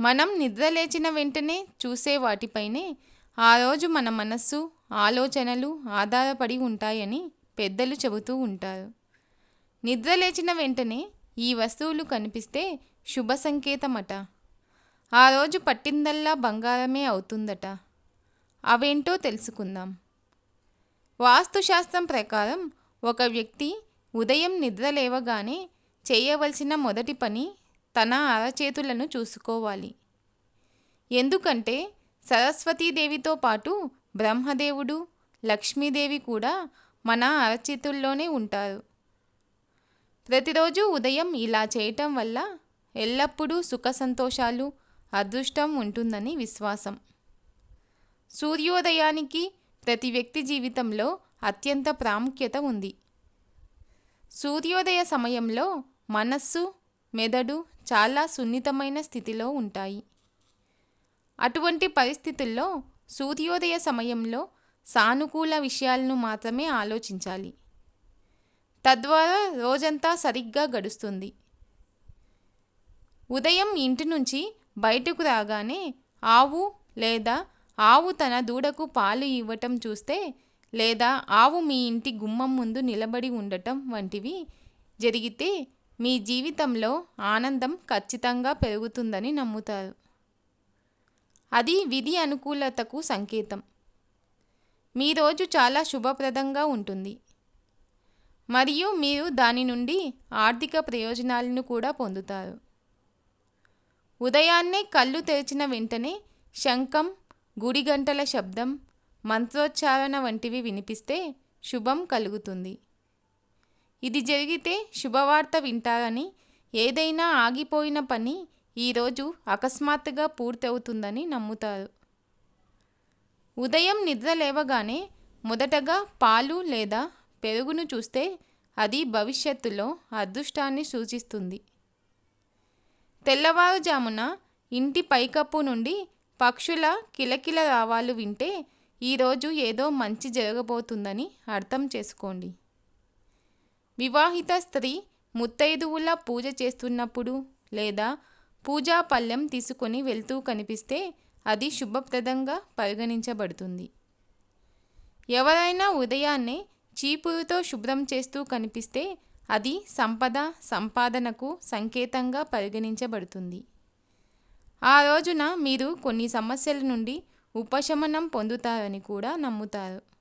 మనం నిద్రలేచిన వెంటనే చూసే వాటిపైనే ఆ రోజు మన మనస్సు ఆలోచనలు ఆధారపడి ఉంటాయని పెద్దలు చెబుతూ ఉంటారు. నిద్రలేచిన వెంటనే ఈ వస్తువులు కనిపిస్తే శుభ సంకేతమట. ఆ రోజు పట్టిందల్లా బంగారమే అవుతుందట. అవేంటో తెలుసుకుందాం. వాస్తుశాస్త్రం ప్రకారం ఒక వ్యక్తి ఉదయం నిద్ర లేవగానే చేయవలసిన మొదటి పని తన అరచేతులను చూసుకోవాలి. ఎందుకంటే సరస్వతీదేవితో పాటు బ్రహ్మదేవుడు లక్ష్మీదేవి కూడా మన అరచేతుల్లోనే ఉంటారు. ప్రతిరోజు ఉదయం ఇలా చేయటం వల్ల ఎల్లప్పుడూ సుఖ సంతోషాలు అదృష్టం ఉంటుందని విశ్వాసం. సూర్యోదయానికి ప్రతి వ్యక్తి జీవితంలో అత్యంత ప్రాముఖ్యత ఉంది. సూర్యోదయ సమయంలో మనస్సు మెదడు చాలా సున్నితమైన స్థితిలో ఉంటాయి. అటువంటి పరిస్థితుల్లో సూర్యోదయ సమయంలో సానుకూల విషయాలను మాత్రమే ఆలోచించాలి. తద్వారా రోజంతా సరిగ్గా గడుస్తుంది. ఉదయం ఇంటి నుంచి బయటకు రాగానే ఆవు లేదా ఆవు తన దూడకు పాలు ఇవ్వటం చూస్తే లేదా ఆవు మీ ఇంటి గుమ్మం ముందు నిలబడి ఉండటం వంటివి జరిగితే మీ జీవితంలో ఆనందం ఖచ్చితంగా పెరుగుతుందని నమ్ముతారు. అది విధి అనుకూలతకు సంకేతం. మీ రోజు చాలా శుభప్రదంగా ఉంటుంది. మరియు మీరు దాని నుండి ఆర్థిక ప్రయోజనాలను కూడా పొందుతారు. ఉదయాన్నే కళ్ళు తెరిచిన వెంటనే శంఖం గుడి గంటల శబ్దం మంత్రోచ్చారణ వంటివి వినిపిస్తే శుభం కలుగుతుంది. ఇది జరిగితే శుభవార్త వింటారని ఏదైనా ఆగిపోయిన పని ఈరోజు అకస్మాత్తుగా పూర్తవుతుందని నమ్ముతారు. ఉదయం నిద్ర లేవగానే మొదటగా పాలు లేదా పెరుగును చూస్తే అది భవిష్యత్తులో అదృష్టాన్ని సూచిస్తుంది. తెల్లవారుజామున ఇంటి పైకప్పు నుండి పక్షుల కిలకిల రావాలు వింటే ఈరోజు ఏదో మంచి జరగబోతుందని అర్థం చేసుకోండి. వివాహిత స్త్రీ ముత్తైదువుల పూజ చేస్తున్నప్పుడు లేదా పూజా పళ్ళెం తీసుకొని వెళ్తూ కనిపిస్తే అది శుభప్రదంగా పరిగణించబడుతుంది. ఎవరైనా ఉదయాన్నే చీపురుతో శుభ్రం చేస్తూ కనిపిస్తే అది సంపద సంపాదనకు సంకేతంగా పరిగణించబడుతుంది. ఆ రోజున మీరు కొన్ని సమస్యల నుండి ఉపశమనం పొందుతారని కూడా నమ్ముతారు.